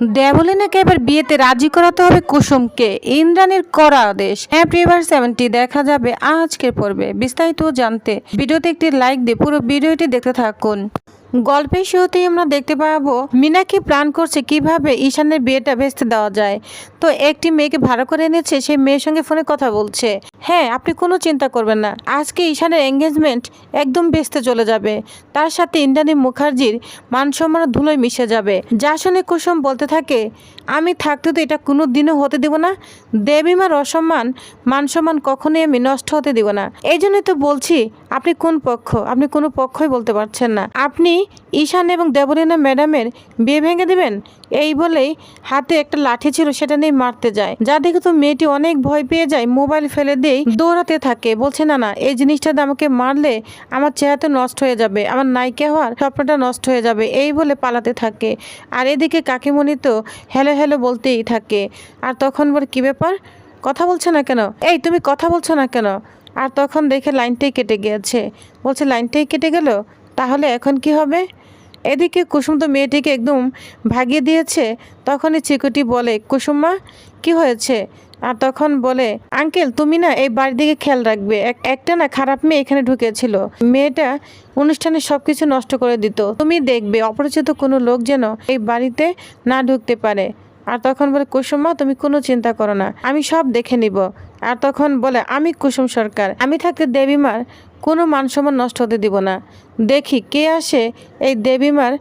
দেবলিনাকে এবার বিয়েতে রাজি করাতে হবে কুসুমকে। ইন্দ্রাণীর করা আদেশ। হ্যাঁ প্রিভার সেভেনটি দেখা যাবে আজকের পর্বে। বিস্তারিত জানতে ভিডিওতে একটি লাইক দিয়ে পুরো ভিডিওটি দেখতে থাকুন। গল্পের শুরুতেই আমরা দেখতে পাবো মিনাকি প্ল্যান করছে কীভাবে ঈশানের বিয়েটা ভেস্তে দেওয়া যায়। তো একটি মেয়েকে ভাড়া করে এনেছে, সেই মেয়ের সঙ্গে ফোনে কথা বলছে। হ্যাঁ আপনি কোনো চিন্তা করবেন না। আজকে ঈশানের এঙ্গেজমেন্ট একদম ভেস্তে চলে যাবে। তার সাথে ইন্দ্রাণী মুখার্জির মান সম্মান ধুলোয় মিশে যাবে। যা শুনে কুসুম বলতে থাকে, আমি থাকতে তো এটা কোনো দিনও হতে দেব না। দেবীমার অসম্মান মান সম্মান কখনোই আমি নষ্ট হতে দেব না। এই জন্যই তো বলছি, আপনি কোন পক্ষ? আপনি কোনো পক্ষই বলতে পারছেন না। আপনি ঈশান এবং দেবলীনা ম্যাডামের বিয়ে ভেঙে দেবেন? এই বলেই হাতে একটা লাঠি ছিল, সেটা নিয়ে মারতে যায়। যা দেখে তো মেয়েটি অনেক ভয় পেয়ে যায়, মোবাইল ফেলে দিয়েই দৌড়াতে থাকে। বলছে, না না, এই জিনিসটা দিয়ে আমাকে মারলে আমার চেহারা তো নষ্ট হয়ে যাবে, আমার নায়িকা হওয়ার স্বপ্নটা নষ্ট হয়ে যাবে। এই বলে পালাতে থাকে। আর এদিকে কাকিমণি তো হ্যালো হ্যালো বলতেই থাকে। আর তখন বলে, কি ব্যাপার? কথা বলছো না কেন? এই, তুমি কথা বলছো না কেন? আর তখন দেখে লাইনটাই কেটে গিয়েছে বলছে, লাইনটাই কেটে গেল? তাহলে এখন কি হবে? এদিকে কুসুম তো মেয়েটিকে একদম ভাগিয়ে দিয়েছে। তখনই চিকুটি বলে কুসুমা কি হয়েছে? আর তখন বলে, আঙ্কেল, তুমি না এই বাড়ির দিকে খেয়াল রাখবে। এক- একটা না খারাপ মেয়ে এখানে ঢুকেছিল। মেয়েটা অনুষ্ঠানে সবকিছু নষ্ট করে দিত। তুমি দেখবে অপরিচিত কোনো লোক যেন এই বাড়িতে না ঢুকতে পারে। আর তখন বলে, কুসুম মা, তুমি কোনো চিন্তা করো না, আমি সব দেখে নিব। আর তখন বলে, আমি কুসুম সরকার, আমি থাকতে দেবীমার কোনো মানসম্মান নষ্ট হতে দিব না। দেখি, কে আসে এই দেবীমার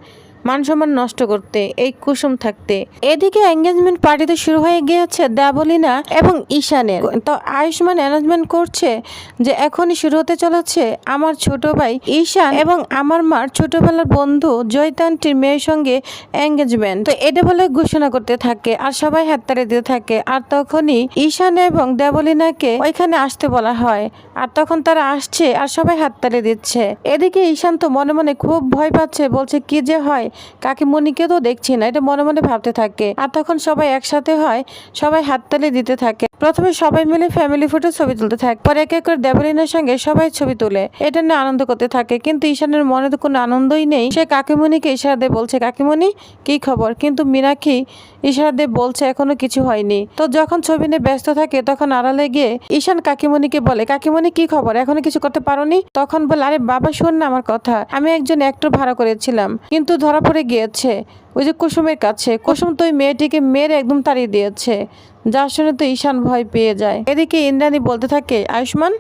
মান সম্মান নষ্ট করতে, এই কুসুম থাকতে। এদিকে এঙ্গেজমেন্ট পার্টি তো শুরু হয়ে গিয়েছে দেবলিনা এবং ঈশানের। তো আয়ুষ্মান অ্যারেঞ্জমেন্ট করছে যে, এখনই শুরু হতে চলেছে আমার ছোট ভাই ঈশান এবং আমার মার ছোটবেলার বন্ধু জয়তান্টির মেয়ের সঙ্গে এঙ্গেজমেন্ট তো এটা বলে ঘোষণা করতে থাকে আর সবাই হাততালি দিতে থাকে। আর তখনই ঈশান এবং দেবলিনাকে ওইখানে আসতে বলা হয়। আর তখন তারা আসছে আর সবাই হাততালি দিচ্ছে। এদিকে ঈশান তো মনে মনে খুব ভয় পাচ্ছে, বলছে, কি যে হয়? কাকিমণিকে তো দেখছি না, এটা মনে মনে ভাবতে থাকে। আর তখন সবাই একসাথে হয়, সবাই হাততালি দিতে থাকে। প্রথমে সবাই মিলে ফ্যামিলি ফটো ছবি তুলতে থাকে। পরে এক এক করে দেবলিনের সঙ্গে সবাই ছবি তুলে। এটা নিয়ে আনন্দ করতে থাকে। কিন্তু ঈশানের মনে তো কোনো আনন্দই নেই। সে কাকিমণিকে ইশারা দিয়ে বলছে, কাকিমণি, কি খবর? কিন্তু মীনাক্ষী ইশারা দিয়ে বলছে, এখনও কিছু হয়নি। তো যখন ছবি নিয়ে ব্যস্ত থাকে, তখন আড়ালে গিয়ে ঈশান কাকিমণিকে বলে, কাকিমণি, কি খবর? এখনও কিছু করতে পারোনি? তখন বলে, আরে বাবা, শোন না আমার কথা। আমি একজন অ্যাক্টর ভাড়া করেছিলাম। কিন্তু ধরা পড়ে গিয়েছে। ওই যে কুসুমের কাছে। কুসুম তো ওই মেয়েটিকে মেরে একদম তাড়িয়ে দিয়েছে। যার শুনে তো ঈশান ভয় পেয়ে যায়। এদিকে ইন্দ্রাণী বলতে থাকে, আয়ুষ্মান,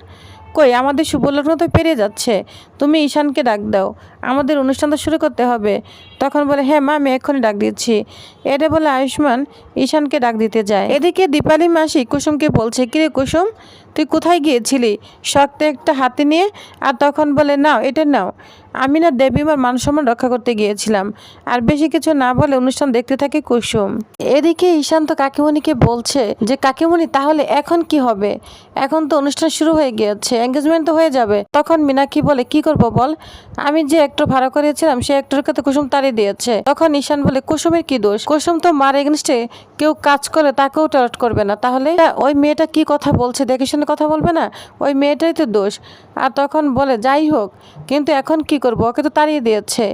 কই, আমাদের সুবলগ্ন তো পেরিয়ে যাচ্ছে। তুমি ঈশানকে ডাক দাও। আমাদের অনুষ্ঠানটা শুরু করতে হবে। তখন বলে হ্যাঁ মা, আমি এক্ষুনি ডাক দিচ্ছি। এটা বলে আয়ুষ্মান ঈশানকে ডাক দিতে যায়। এদিকে দীপালি মাসি কুসুমকে বলছে কিরে কুসুম, তুই কোথায় গিয়েছিলি? শক্ত একটা হাতে নিয়ে? আর তখন বলে, নাও, এটা নাও। আমি না দেবীমার মান সম্মান রক্ষা করতে গিয়েছিলাম। আর বেশি কিছু না বলে অনুষ্ঠান দেখতে থাকে কুসুম। এদিকে ঈশান্ত কাকিমণিকে বলছে যে, কাকিমণি, তাহলে এখন কি হবে? এখন তো অনুষ্ঠান শুরু হয়ে গিয়েছে এঙ্গেজমেন্ট তো হয়ে যাবে। তখন মীনাক্ষী বলে, কি করব বল? আমি যে একটর ভাড়া করেছিলাম, সে একটরকে তো কুসুম তাড়িয়ে দিয়েছে। তখন ঈশান বলে, কুসুমের কি দোষ? কুসুম তো মার এগেনস্টে কেউ কাজ করে, তাকেও টলারেট করবে না। তাহলে ওই মেয়েটা কি কথা বলছে? দেখে শুনে কথা বলবে না? ওই মেয়েটাই তো দোষ। আর তখন বলে, যাই হোক, কিন্তু এখন কি করব? ওকে তো তাড়িয়ে দিয়েছে।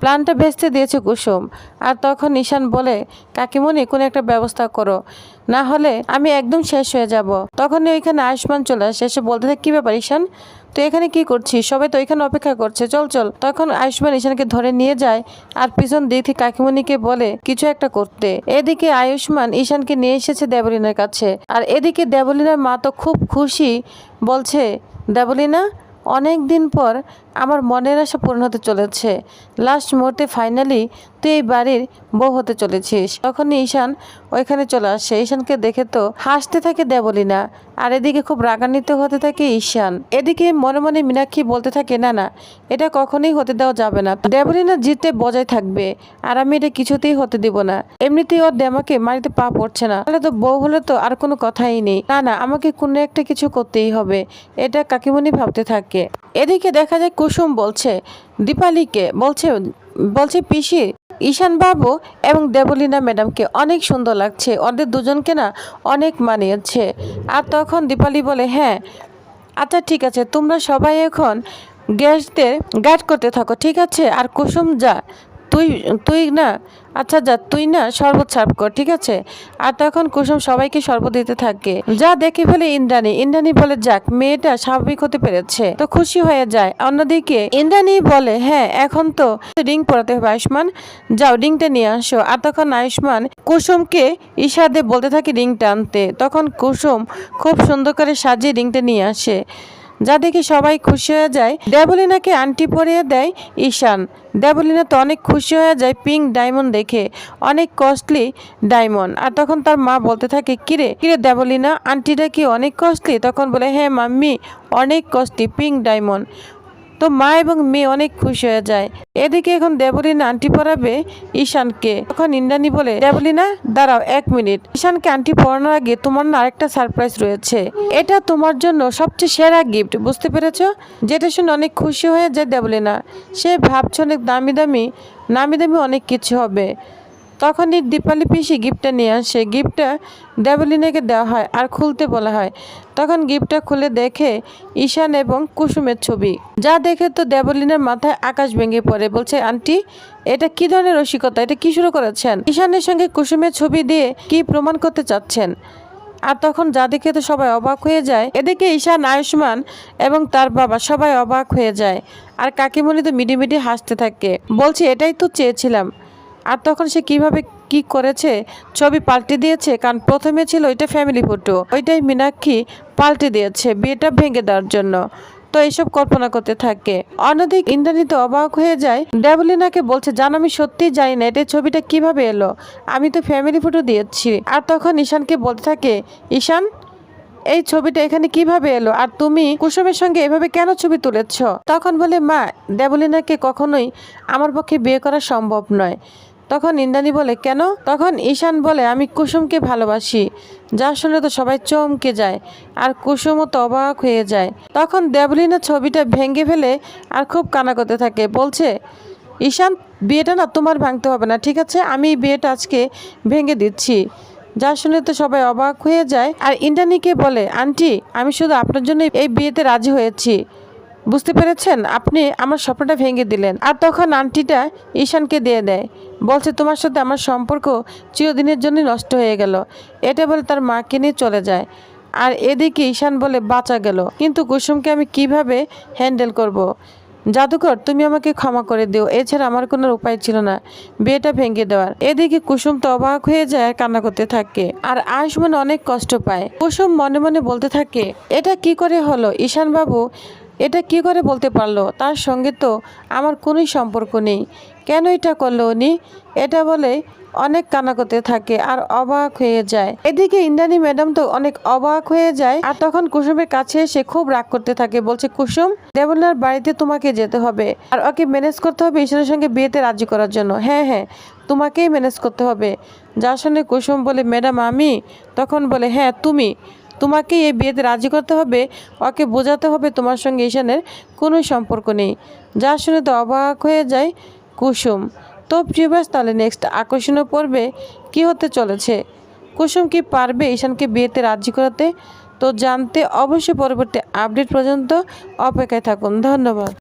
প্ল্যানটা ভেস্তে দিয়েছে কুসুম। আর তখন ঈশান বলে, কাকিমণি, কোনো একটা ব্যবস্থা করো। না হলে আমি একদম শেষ হয়ে যাব। তখনই ওইখানে আয়ুষ্মান চলে আসে। এসে বলতে থাকে, কী ব্যাপার ঈশান? তুই এখানে কি করছিস? সবাই তো এখানে অপেক্ষা করছে। চল চল। তখন আয়ুষ্মান ঈশানকে ধরে নিয়ে যায় আর পিছন দিক থেকে কাকিমণিকে বলে, কিছু একটা করতে। এদিকে আয়ুষ্মান ঈশানকে নিয়ে এসেছে দেবলিনার কাছে। আর এদিকে দেবলিনার মা তো খুব খুশি, বলছে, দেবলিনা অনেক দিন পর আমার মনের আশা পূর্ণ হতে চলেছে। লাস্ট মুহূর্তে ফাইনালি তুই এই বাড়ির বউ হতে চলেছিস। তখনই ঈশান ওইখানে চলে আসে। ঈশানকে দেখে তো হাসতে থাকে দেবলিনা। আর এদিকে খুব রাগান্বিত হতে থাকে ঈশান। এদিকে মনে মনে মীনাক্ষী বলতে থাকে, না না, এটা কখনোই হতে দেওয়া যাবে না। দেবলিনা জিতে বজায় থাকবে। আর আমি এটা কিছুতেই হতে দিব না। এমনিতেই ওর দেমাকে মাটিতে পা পড়ছে না। তাহলে তো বউ হলে তো আর কোনো কথাই নেই। না না, আমাকে কোনো একটা কিছু করতেই হবে। এটা কাকিমণি ভাবতে থাকে। এদিকে দেখা যায় কুসুম বলছে, দীপালিকে বলছে বলছে পিসি ঈশান বাবু এবং দেবলীনা ম্যাডামকে অনেক সুন্দর লাগছে, ওদের দুজনকে না অনেক মানিয়েছে। আর তখন দীপালি বলে হ্যাঁ আচ্ছা ঠিক আছে, তোমরা সবাই এখন গেস্টদের গাইড করতে থাকো, ঠিক আছে? আর কুসুম যা তুই তুই না আচ্ছা যা, তুই না শরবত সার্ভ কর, ঠিক আছে? আর তখন কুসুম সবাইকে শরবত দিতে থাকে। যা দেখে ফেলে ইন্দ্রাণী। ইন্দ্রাণী বলে, যাক, মেয়েটা স্বাভাবিক হতে পেরেছে। তো খুশি হয়ে যায়। অন্যদিকে ইন্দ্রাণী বলে হ্যাঁ এখন তো রিং পরাতে হবে আয়ুষ্মান। যাও, রিংটা নিয়ে আসো। আর তখন আয়ুষ্মান কুসুমকে ইশাদে বলতে থাকে রিংটা আনতে। তখন কুসুম খুব সুন্দর করে সাজিয়ে রিংটা নিয়ে আসে। যা দেখে সবাই খুশি হয়ে যায়। দেবলিনাকে আন্টি পরিয়ে দেয় ঈশান। দেবলিনা তো অনেক খুশি হয়ে যায় পিঙ্ক ডায়মন্ড দেখে। অনেক কস্টলি ডায়মন্ড। আর তখন তার মা বলতে থাকে, কিরে কিরে দেবলিনা আন্টিটা কি অনেক কস্টলি তখন বলে হ্যাঁ মাম্মি, অনেক কস্টলি পিঙ্ক ডায়মন্ড। তো মা এবং মেয়ে অনেক খুশি হয়ে যায়। এদিকে এখন দেবলিনা আন্টি পরাবে ঈশানকে। তখন ইন্দ্রাণী বলে, দেবলিনা, দাঁড়াও এক মিনিট। ঈশানকে আন্টি পরানোর আগে তোমার না আরেকটা সারপ্রাইজ রয়েছে। এটা তোমার জন্য সবচেয়ে সেরা গিফট বুঝতে পেরেছ? যেটা শুনে অনেক খুশি হয়ে যায় দেবলিনা। সে ভাবছে অনেক দামি দামি, নামি দামি অনেক কিছু হবে। তখনই দীপালি পিসি গিফটটা নিয়ে আসে। গিফটটা দেবলিনাকে দেওয়া হয় আর খুলতে বলা হয়। তখন গিফটটা খুলে দেখে ঈশান এবং কুসুমের ছবি। যা দেখে তো দেবলিনার মাথায় আকাশ ভেঙে পড়ে। বলছে, আন্টি, এটা কি ধরনের রসিকতা? এটা কি শুরু করেছেন? ঈশানের সঙ্গে কুসুমের ছবি দিয়ে কি প্রমাণ করতে চাচ্ছেন? আর তখন যা দেখে তো সবাই অবাক হয়ে যায়। এদিকে ঈশান, আয়ুষ্মান এবং তার বাবা সবাই অবাক হয়ে যায়। আর কাকিমণি তো মিডি মিডি হাসতে থাকে। বলছে, এটাই তো চেয়েছিলাম। আর তখন সে কীভাবে কি করেছে, ছবি পাল্টে দিয়েছে, কারণ প্রথমে ছিল ওইটা ফ্যামিলি ফটো ওইটাই মীনাক্ষী পাল্টে দিয়েছে বিয়েটা ভেঙে দেওয়ার জন্য। তো এইসব কল্পনা করতে থাকে। অন্যদিক ইন্দ্রাণী অবাক হয়ে যায়, দেবলিনাকে বলছে, জান, আমি সত্যিই জানি না, এটা ছবিটা কীভাবে এলো? আমি তো ফ্যামিলি ফটো দিয়েছি। আর তখন ঈশানকে বলতে থাকে, ঈশান, এই ছবিটা এখানে কীভাবে এলো? আর তুমি কুসুমের সঙ্গে এভাবে কেন ছবি তুলেছ? তখন বলে, মা, দেবলিনাকে কখনোই আমার পক্ষে বিয়ে করা সম্ভব নয়। তখন ইন্দ্রাণী বলে, কেন? তখন ঈশান বলে, আমি কুসুমকে ভালোবাসি। যা শুনে তো সবাই চমকে যায় আর কুসুমও তো অবাক হয়ে যায়। তখন দেবলিনা ছবিটা ভেঙে ফেলে আর খুব কানা করতে থাকে। বলছে, ঈশান, বিয়েটা না তোমার ভাঙতে হবে না, ঠিক আছে? আমি বিয়েটা আজকে ভেঙে দিচ্ছি। যা শুনে তো সবাই অবাক হয়ে যায়। আর ইন্দ্রাণীকে বলে, আন্টি, আমি শুধু আপনার জন্য এই বিয়েতে রাজি হয়েছি। বুঝতে পেরেছেন? আপনি আমার স্বপ্নটা ভেঙে দিলেন। আর তখন আন্টিটা ঈশানকে দিয়ে দেয়। বলছে, তোমার সাথে আমার সম্পর্ক চিরদিনের জন্য নষ্ট হয়ে গেল। এটা বলে তার মাকে নিয়ে চলে যায়। আর এদিকে ঈশান বলে, বাঁচা গেল। কিন্তু কুসুমকে আমি কীভাবে হ্যান্ডেল করব। জাদুকর, তুমি আমাকে ক্ষমা করে দিও। এছাড়া আমার কোনো উপায় ছিল না বিয়েটা ভেঙে দেওয়ার। এদিকে কুসুম তো অবাক হয়ে যায় আর কান্না করতে থাকে। আর আয়ুষ্মান অনেক কষ্ট পায়। কুসুম মনে মনে বলতে থাকে, এটা কি করে হলো? ঈশান বাবু এটা কি করে বলতে পারল? তার সঙ্গে তো আমার কোনোই সম্পর্ক নেই। কেন এটা করল উনি? এটা বলে অনেক কান্না করতে থাকে আর অবাক হয়ে যায়। এদিকে ইন্দ্রাণী ম্যাডাম তো অনেক অবাক হয়ে যায় আর তখন কুসুমের কাছে এসে খুব রাগ করতে থাকে। বলছে, কুসুম, দেবনার বাড়িতে তোমাকে যেতে হবে আর ওকে ম্যানেজ করতে হবে ঈশ্বরের সঙ্গে বিয়েতে রাজি করার জন্য। হ্যাঁ হ্যাঁ তোমাকেই ম্যানেজ করতে হবে। যার সঙ্গে কুসুম বলে, ম্যাডাম, আমি? তখন বলে হ্যাঁ তুমি। তোমাকে এই বিয়েতে রাজি করতে হবে, ওকে বোঝাতে হবে তোমার সঙ্গে ঈশানের কোনো সম্পর্ক নেই। যা শুনে তো অবাক হয়ে যায় কুসুম। তো প্রিয়বাস তাহলে নেক্সট আকর্ষণীয় পর্বে কি হতে চলেছে? কুসুম কি পারবে ঈশানকে বিয়েতে রাজি করাতে? তো জানতে অবশ্যই পরবর্তী আপডেট পর্যন্ত অপেক্ষায় থাকুন। ধন্যবাদ।